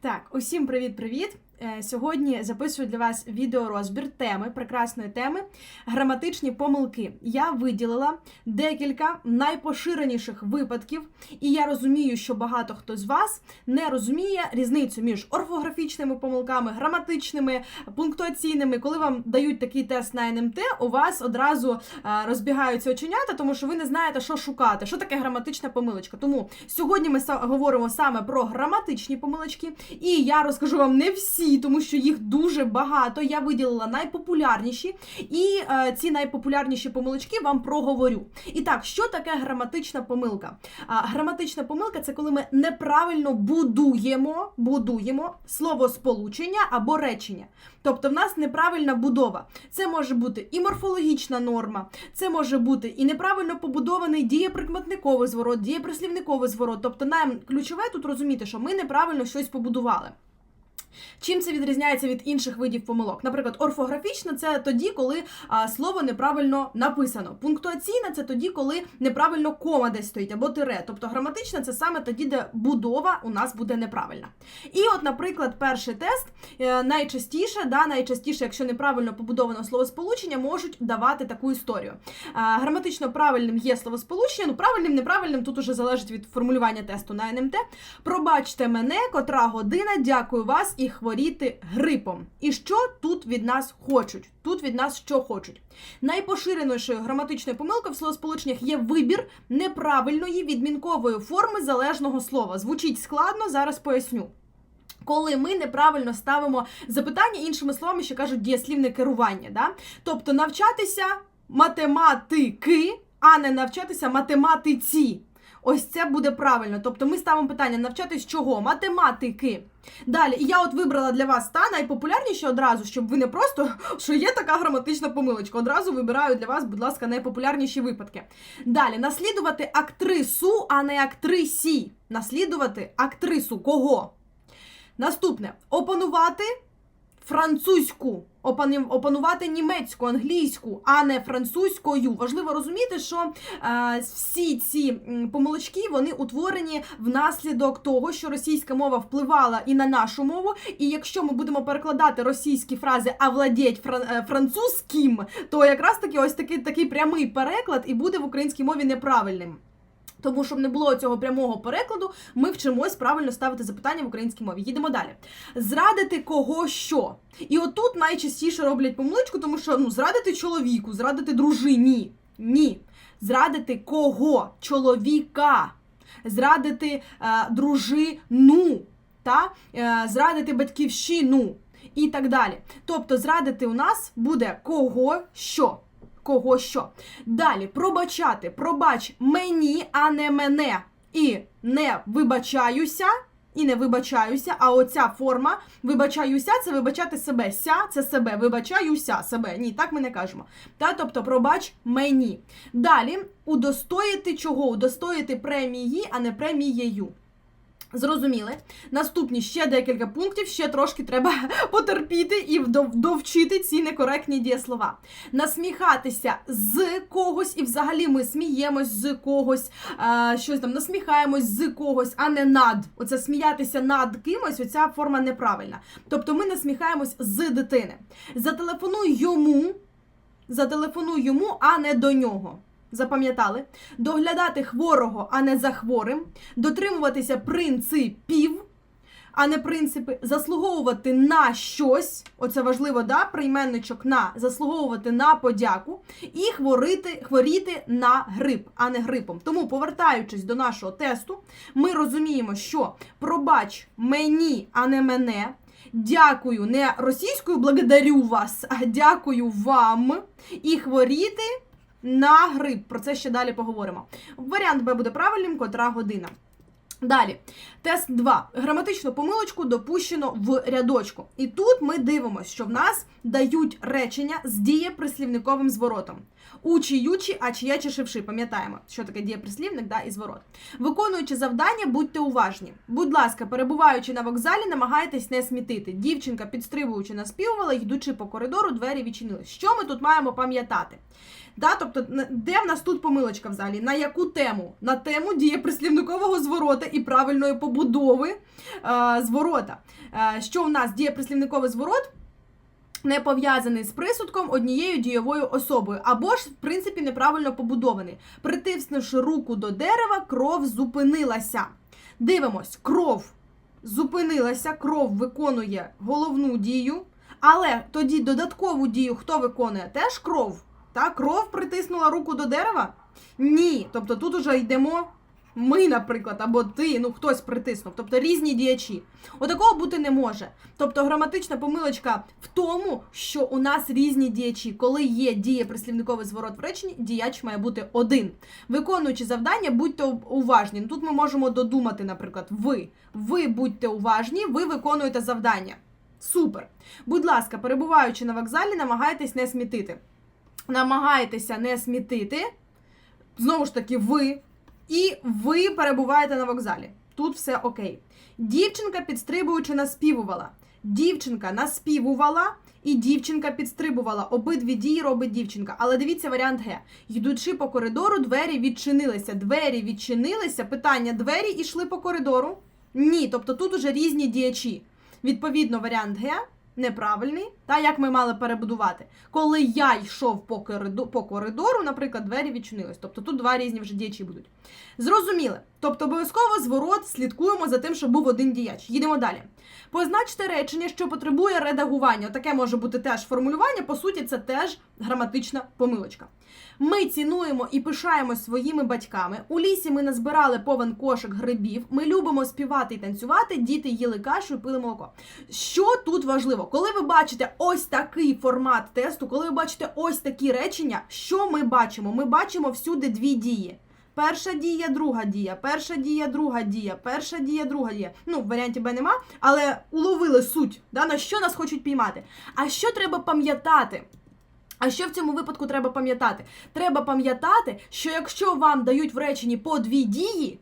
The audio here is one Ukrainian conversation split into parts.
Так, усім привіт-привіт! Е, Сьогодні записую для вас відеорозбір теми, прекрасної теми граматичні помилки. Я виділила декілька найпоширеніших випадків, і я розумію, що багато хто з вас не розуміє різницю між орфографічними помилками, граматичними, пунктуаційними. Коли вам дають такий тест на НМТ, у вас одразу е, розбігаються оченята, тому що ви не знаєте, що шукати, що таке граматична помилочка. Тому сьогодні ми говоримо саме про граматичні помилочки, і я розкажу вам не всі, тому що їх дуже багато. Я виділила найпопулярніші, і е, ці найпопулярніші помилочки вам проговорю. І так, що таке граматична помилка? А, граматична помилка це коли ми неправильно будуємо, будуємо словосполучення або речення. Тобто в нас неправильна будова. Це може бути і морфологічна норма, це може бути і неправильно побудований дієприкметниковий зворот, дієприслівниковий зворот. Тобто нам ключове тут розуміти, що ми неправильно щось побудували. Чим це відрізняється від інших видів помилок? Наприклад, орфографічна це тоді, коли а, слово неправильно написано. Пунктуаційна це тоді, коли неправильно кома десь стоїть або тире. Тобто граматична це саме тоді, де будова у нас буде неправильна. І от, наприклад, перший тест е, найчастіше, да, найчастіше, якщо неправильно побудовано словосполучення, можуть давати таку історію. А, граматично правильним є словосполучення, ну правильним, неправильним тут уже залежить від формулювання тесту на НМТ. Пробачте мене, котра година, дякую вас і хворіти грипом. І що тут від нас хочуть? Тут від нас що хочуть? Найпоширенішою граматичною помилкою в словосполученнях є вибір неправильної відмінкової форми залежного слова. Звучить складно, зараз поясню. Коли ми неправильно ставимо запитання, іншими словами, що кажуть дієслівне керування. Да? Тобто навчатися математики, а не навчатися математиці. Ось це буде правильно. Тобто ми ставимо питання навчатись чого? Математики. Далі, і я от вибрала для вас та найпопулярніші одразу, щоб ви не просто що є така граматична помилочка. Одразу вибираю для вас, будь ласка, найпопулярніші випадки. Далі, наслідувати актрису, а не актрисі. Наслідувати актрису кого? Наступне опанувати французьку, опанувати німецьку, англійську, а не французькою. Важливо розуміти, що е, всі ці помилочки вони утворені внаслідок того, що російська мова впливала і на нашу мову. І якщо ми будемо перекладати російські фрази «овладеть е, французьким, то якраз таки ось такий, такий прямий переклад і буде в українській мові неправильним. Тому, щоб не було цього прямого перекладу, ми вчимось правильно ставити запитання в українській мові. Їдемо далі. Зрадити кого що. І отут найчастіше роблять помилочку, тому що ну, зрадити чоловіку, зрадити дружині. Ні. Зрадити кого? Чоловіка. Зрадити е, дружину. Та? Е, зрадити батьківщину. І так далі. Тобто, зрадити у нас буде кого що. Кого що. Далі пробачати. Пробач мені, а не мене. І не вибачаюся, і не вибачаюся. А оця форма вибачаюся це вибачати себе. Ся це себе. Вибачаюся себе. Ні, так ми не кажемо. Та, тобто, пробач мені. Далі удостоїти чого? Удостоїти премії, а не премією. Зрозуміли. Наступні ще декілька пунктів, ще трошки треба потерпіти і довчити ці некоректні дієслова. Насміхатися з когось, і взагалі ми сміємось з когось, е, щось там насміхаємось з когось, а не над. Оце сміятися над кимось, оця форма неправильна. Тобто ми насміхаємось з дитини. Зателефонуй йому, зателефонуй йому, а не до нього. Запам'ятали? Доглядати хворого, а не за хворим, дотримуватися принципів, а не принципи, заслуговувати на щось. Оце важливо, да? Прийменничок на заслуговувати на подяку і хворити, хворіти на грип, а не грипом. Тому, повертаючись до нашого тесту, ми розуміємо, що пробач мені, а не мене. Дякую не російською благодарю вас, а дякую вам. І хворіти на гриб. Про це ще далі поговоримо. Варіант Б буде правильним, котра година. Далі, тест 2. Граматичну помилочку допущено в рядочку. І тут ми дивимося, що в нас дають речення з дієприслівниковим зворотом. Учі, ючі, а чи шивши. Пам'ятаємо, що таке дієприслівник да, і зворот. Виконуючи завдання, будьте уважні. Будь ласка, перебуваючи на вокзалі, намагайтесь не смітити. Дівчинка, підстрибуючи, наспівувала, йдучи по коридору, двері відчинили. Що ми тут маємо пам'ятати? Да, тобто, де в нас тут помилочка взагалі? На яку тему? На тему дієприслівникового зворота і правильної побудови е, зворота. Е, що в нас дієприслівниковий зворот? Не пов'язаний з присудком однією дієвою особою, або ж, в принципі, неправильно побудований. Притиснувши руку до дерева, кров зупинилася. Дивимось, кров зупинилася, кров виконує головну дію, але тоді додаткову дію хто виконує? Теж кров. Та кров притиснула руку до дерева? Ні. Тобто тут уже йдемо ми, наприклад, або ти, ну хтось притиснув, тобто різні діячі. Отакого бути не може. Тобто граматична помилочка в тому, що у нас різні діячі. Коли є дієприслівниковий зворот в реченні, діяч має бути один. Виконуючи завдання, будьте уважні. Ну, Тут ми можемо додумати, наприклад, ви. Ви будьте уважні, ви виконуєте завдання. Супер. Будь ласка, перебуваючи на вокзалі, намагайтесь не смітити. Намагайтеся не смітити. Знову ж таки, ви. І ви перебуваєте на вокзалі. Тут все окей. Дівчинка, підстрибуючи, наспівувала. Дівчинка наспівувала і дівчинка підстрибувала. Обидві дії робить дівчинка. Але дивіться варіант Г. Йдучи по коридору, двері відчинилися. Двері відчинилися. Питання: двері йшли по коридору? Ні. Тобто тут уже різні діячі. Відповідно, варіант Г неправильний. Та як ми мали перебудувати? Коли я йшов по коридору, по коридору, наприклад, двері відчинились. Тобто тут два різні вже діячі будуть. Зрозуміли. Тобто, обов'язково зворот слідкуємо за тим, щоб був один діяч. Їдемо далі. Позначте речення, що потребує редагування. Таке може бути теж формулювання. По суті, це теж граматична помилочка. Ми цінуємо і пишаємось своїми батьками. У лісі ми назбирали повен кошик грибів. Ми любимо співати і танцювати. Діти їли кашу і пили молоко. Що тут важливо? Коли ви бачите ось такий формат тесту, коли ви бачите ось такі речення, що ми бачимо? Ми бачимо всюди дві дії. Перша дія, друга дія, перша дія, друга дія, перша дія, друга дія. Ну, в варіанті Б нема, але уловили суть, да, на що нас хочуть піймати. А що треба пам'ятати? А що в цьому випадку треба пам'ятати? Треба пам'ятати, що якщо вам дають в реченні по дві дії,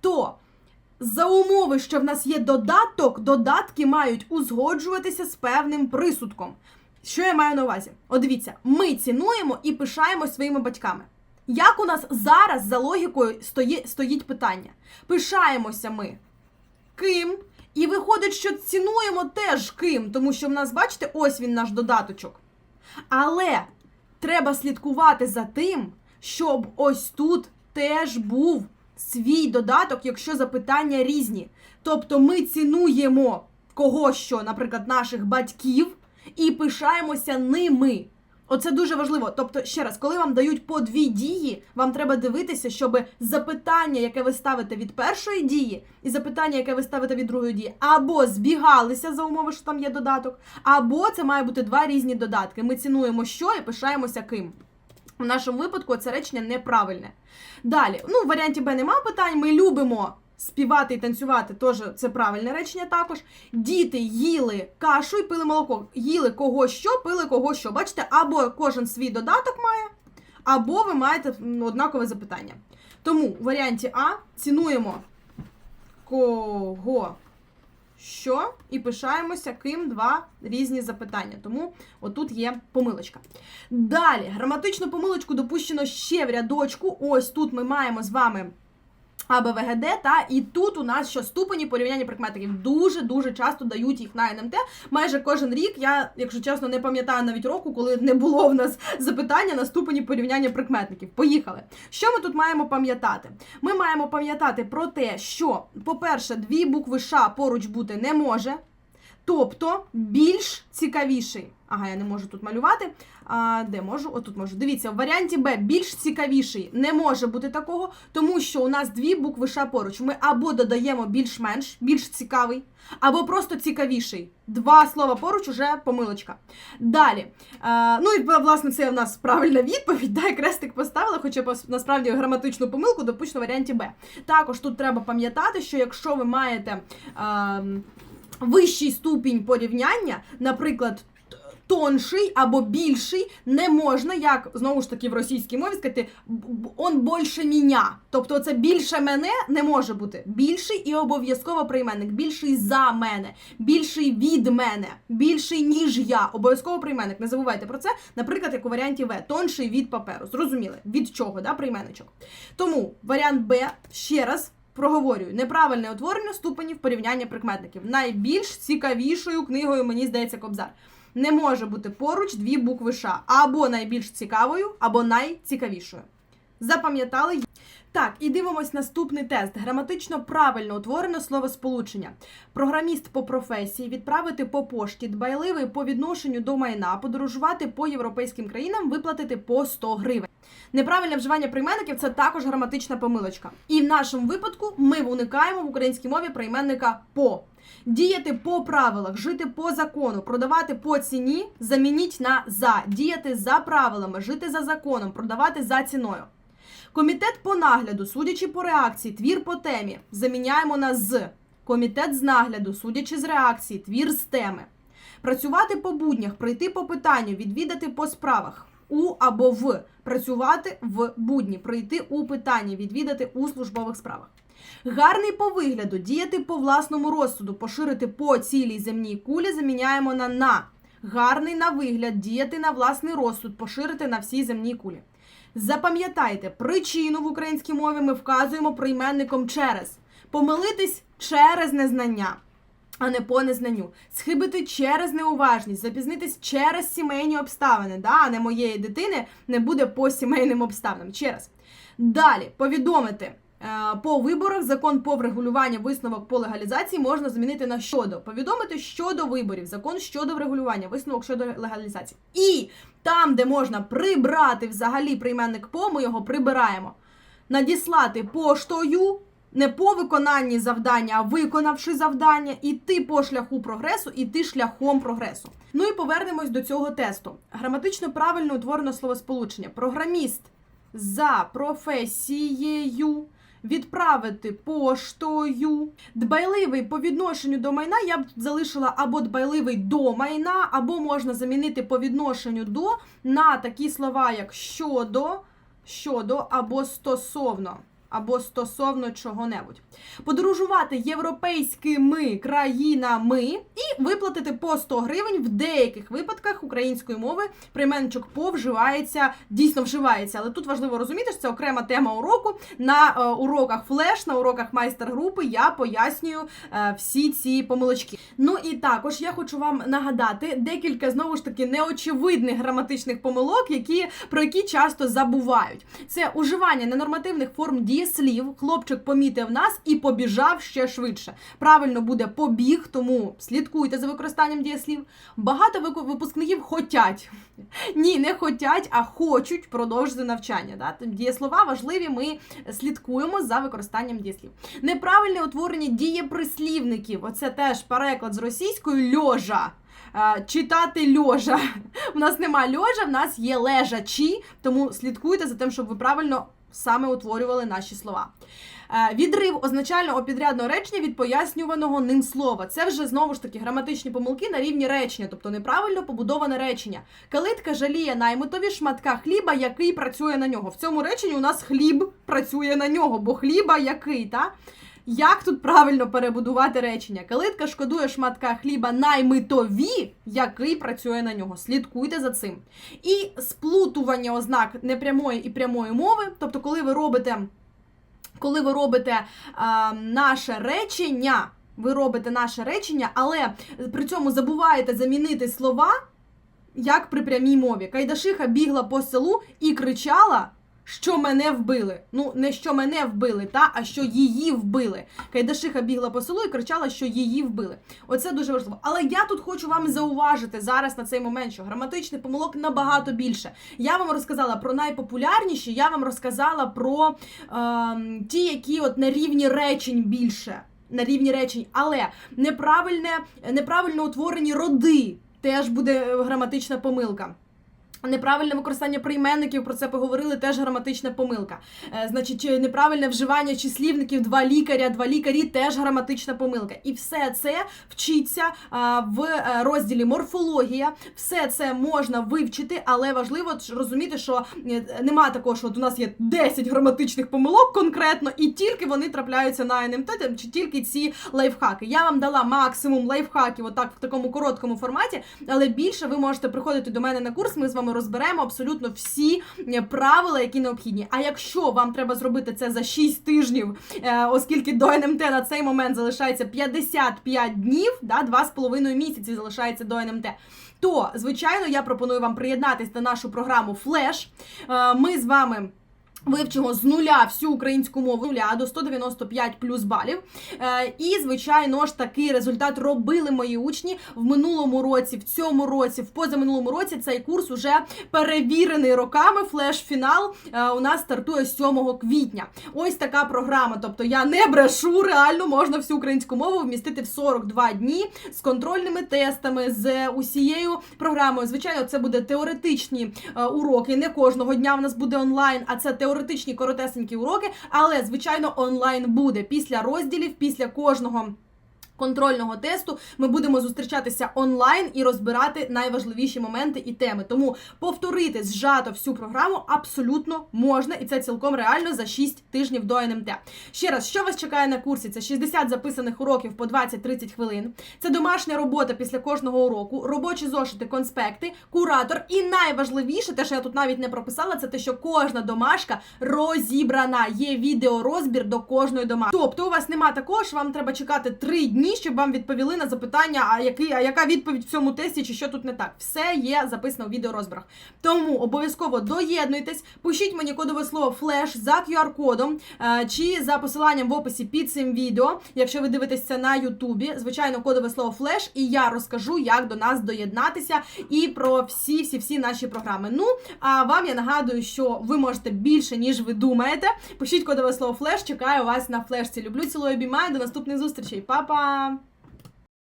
то за умови, що в нас є додаток, додатки мають узгоджуватися з певним присудком. Що я маю на увазі? От дивіться, ми цінуємо і пишаємо своїми батьками. Як у нас зараз за логікою стоїть, стоїть питання? Пишаємося ми ким? І виходить, що цінуємо теж ким, тому що в нас, бачите, ось він наш додаточок. Але треба слідкувати за тим, щоб ось тут теж був свій додаток, якщо запитання різні. Тобто ми цінуємо кого що, наприклад, наших батьків, і пишаємося ними. Оце дуже важливо. Тобто, ще раз, коли вам дають по дві дії, вам треба дивитися, щоб запитання, яке ви ставите від першої дії, і запитання, яке ви ставите від другої дії, або збігалися за умови, що там є додаток, або це має бути два різні додатки. Ми цінуємо що і пишаємося ким. В нашому випадку це речення неправильне. Далі, ну, в варіанті Б нема питань. Ми любимо співати і танцювати, теж це правильне речення також. Діти їли кашу і пили молоко. Їли кого що, пили кого що. Бачите, або кожен свій додаток має, або ви маєте однакове запитання. Тому в варіанті А цінуємо кого що і пишаємося, ким два різні запитання. Тому отут є помилочка. Далі, граматичну помилочку допущено ще в рядочку. Ось тут ми маємо з вами. АБВГД, та і тут у нас що ступені порівняння прикметників дуже-дуже часто дають їх на НМТ. Майже кожен рік я, якщо чесно, не пам'ятаю навіть року, коли не було в нас запитання на ступені порівняння прикметників. Поїхали. Що ми тут маємо пам'ятати? Ми маємо пам'ятати про те, що, по-перше, дві букви Ш поруч бути не може. Тобто більш цікавіший. Ага, я не можу тут малювати. А, Де можу? Отут можу. Дивіться, в варіанті Б більш цікавіший не може бути такого, тому що у нас дві букви Ш поруч. Ми або додаємо більш-менш, більш цікавий, або просто цікавіший. Два слова поруч уже помилочка. Далі. А, ну і власне це у нас правильна відповідь. Да, і крестик поставила, хоча насправді граматичну помилку допущено в варіанті Б. Також тут треба пам'ятати, що якщо ви маєте. А, вищий ступінь порівняння, наприклад, тонший або більший, не можна, як знову ж таки в російській мові сказати, «б- б- он більше меня. Тобто це більше мене не може бути. Більший і обов'язково прийменник, більший за мене, більший від мене, більший ніж я. Обов'язково прийменник. Не забувайте про це. Наприклад, як у варіанті В, тонший від паперу. Зрозуміли? Від чого, да, прийменничок. Тому варіант Б ще раз Проговорюю, неправильне утворення ступенів порівняння прикметників. Найбільш цікавішою книгою, мені здається, Кобзар. Не може бути поруч дві букви Ш. Або найбільш цікавою, або найцікавішою. Запам'ятали? Так, і дивимось наступний тест. Граматично правильно утворене словосполучення. Програміст по професії, відправити по пошті, дбайливий по відношенню до майна, подорожувати по європейським країнам, виплатити по 100 гривень. Неправильне вживання прийменників це також граматична помилочка. І в нашому випадку ми уникаємо в українській мові прийменника по. Діяти по правилах, жити по закону, продавати по ціні, замініть на за, діяти за правилами, жити за законом, продавати за ціною. Комітет по нагляду, судячи по реакції, твір по темі, заміняємо на з. Комітет з нагляду, судячи з реакції, твір з теми. Працювати по буднях, прийти по питанню, відвідати по справах. У або в. Працювати в будні, прийти у питанні, відвідати у службових справах. Гарний по вигляду, діяти по власному розсуду, поширити по цілій земній кулі заміняємо на на. Гарний на вигляд, діяти на власний розсуд, поширити на всій земній кулі. Запам'ятайте, причину в українській мові ми вказуємо прийменником через. Помилитись через незнання, а не по незнанню. Схибити через неуважність, запізнитись через сімейні обставини, да? а не моєї дитини не буде по сімейним обставинам. Через. Далі повідомити. Е, По виборах закон по врегулюванню висновок по легалізації можна змінити на щодо. Повідомити щодо виборів, закон щодо врегулювання, висновок щодо легалізації. І там, де можна прибрати взагалі прийменник по, ми його прибираємо. Надіслати поштою, не по виконанні завдання, а виконавши завдання, іти по шляху прогресу, іти шляхом прогресу. Ну і повернемось до цього тесту. Граматично правильно утворено словосполучення. Програміст за професією. Відправити поштою. Дбайливий по відношенню до майна я б залишила або дбайливий до майна, або можна замінити по відношенню до на такі слова, як щодо, щодо або стосовно. Або стосовно чого-небудь. Подорожувати європейськими країнами і виплатити по 100 гривень в деяких випадках української мови прийменничок по вживається, дійсно вживається. Але тут важливо розуміти, що це окрема тема уроку. На е, уроках флеш, на уроках майстер-групи я пояснюю е, всі ці помилочки. Ну і також я хочу вам нагадати декілька знову ж таки неочевидних граматичних помилок, які про які часто забувають. Це уживання ненормативних форм дієслів. Хлопчик помітив нас і побіжав ще швидше. Правильно буде побіг, тому слідкуйте за використанням дієслів. Багато випускників хотять. Ні, не хотять, а хочуть продовжити навчання. Да? Дієслова важливі, ми слідкуємо за використанням дієслів. Неправильне утворення дієприслівників. Оце теж переклад з російської льожа. Е, Читати льожа. У нас нема льожа, в нас є лежачі, тому слідкуйте за тим, щоб ви правильно саме утворювали наші слова. Е, Відрив означального підрядного речення від пояснюваного ним слова. Це вже знову ж таки граматичні помилки на рівні речення, тобто неправильно побудоване речення. Калитка жаліє наймитові шматка хліба, який працює на нього. В цьому реченні у нас хліб працює на нього, бо хліба який, та? Як тут правильно перебудувати речення? Калитка шкодує шматка хліба наймитові, який працює на нього. Слідкуйте за цим. І сплутування ознак непрямої і прямої мови, тобто, коли ви робите, коли ви робите а, наше речення, ви робите наше речення, але при цьому забуваєте замінити слова, як при прямій мові. Кайдашиха бігла по селу і кричала. Що мене вбили. Ну, не що мене вбили, та, а що її вбили. Кайдашиха бігла по селу і кричала, що її вбили. Оце дуже важливо. Але я тут хочу вам зауважити зараз на цей момент, що граматичних помилок набагато більше. Я вам розказала про найпопулярніші, я вам розказала про ем, ті, які от на рівні речень більше. На рівні речень, але неправильне, неправильно утворені роди теж буде е, граматична помилка. Неправильне використання прийменників, про це поговорили, теж граматична помилка. Е, значить, чи неправильне вживання числівників два лікаря, два лікарі теж граматична помилка. І все це вчиться в е, розділі морфологія. Все це можна вивчити, але важливо розуміти, що е, нема такого, що от у нас є 10 граматичних помилок конкретно, і тільки вони трапляються на НМТ, чи тільки ці лайфхаки. Я вам дала максимум лайфхаків, отак в такому короткому форматі, але більше ви можете приходити до мене на курс. Ми з вами ми розберемо абсолютно всі е, правила, які необхідні. А якщо вам треба зробити це за 6 тижнів, е, оскільки до НМТ на цей момент залишається 55 днів, да, 2,5 місяці залишається до НМТ. То, звичайно, я пропоную вам приєднатися на нашу програму Флеш. Е, Ми з вами. Вивчимо з нуля всю українську мову нуля до 195 плюс балів. Е, і, звичайно ж, такий результат робили мої учні в минулому році, в цьому році, в позаминулому році. Цей курс уже перевірений роками. Флеш-фінал е, у нас стартує 7 квітня. Ось така програма. Тобто я не брешу, реально можна всю українську мову вмістити в 42 дні з контрольними тестами, з усією програмою. Звичайно, це буде теоретичні е, уроки. Не кожного дня в нас буде онлайн, а це теоретичні коротесенькі уроки. Але звичайно, онлайн буде після розділів, після кожного. Контрольного тесту ми будемо зустрічатися онлайн і розбирати найважливіші моменти і теми. Тому повторити зжато всю програму абсолютно можна, і це цілком реально за 6 тижнів до НМТ. Ще раз, що вас чекає на курсі? Це 60 записаних уроків по 20-30 хвилин. Це домашня робота після кожного уроку, робочі зошити, конспекти, куратор. І найважливіше, те, що я тут навіть не прописала, це те, що кожна домашка розібрана. Є відеорозбір до кожної домашки. Тобто, у вас нема такого, що вам треба чекати 3 дні, щоб вам відповіли на запитання, а який, а яка відповідь в цьому тесті, чи що тут не так. Все є записано в відеорозборах. Тому обов'язково доєднуйтесь, пишіть мені кодове слово флеш за QR-кодом е, чи за посиланням в описі під цим відео, якщо ви дивитесь це на Ютубі. Звичайно, кодове слово флеш, і я розкажу, як до нас доєднатися і про всі всі всі наші програми. Ну а вам я нагадую, що ви можете більше ніж ви думаєте. Пишіть кодове слово флеш. Чекаю вас на флешці. Люблю цілую обіймаю. До наступних зустрічей. Па-па! Um,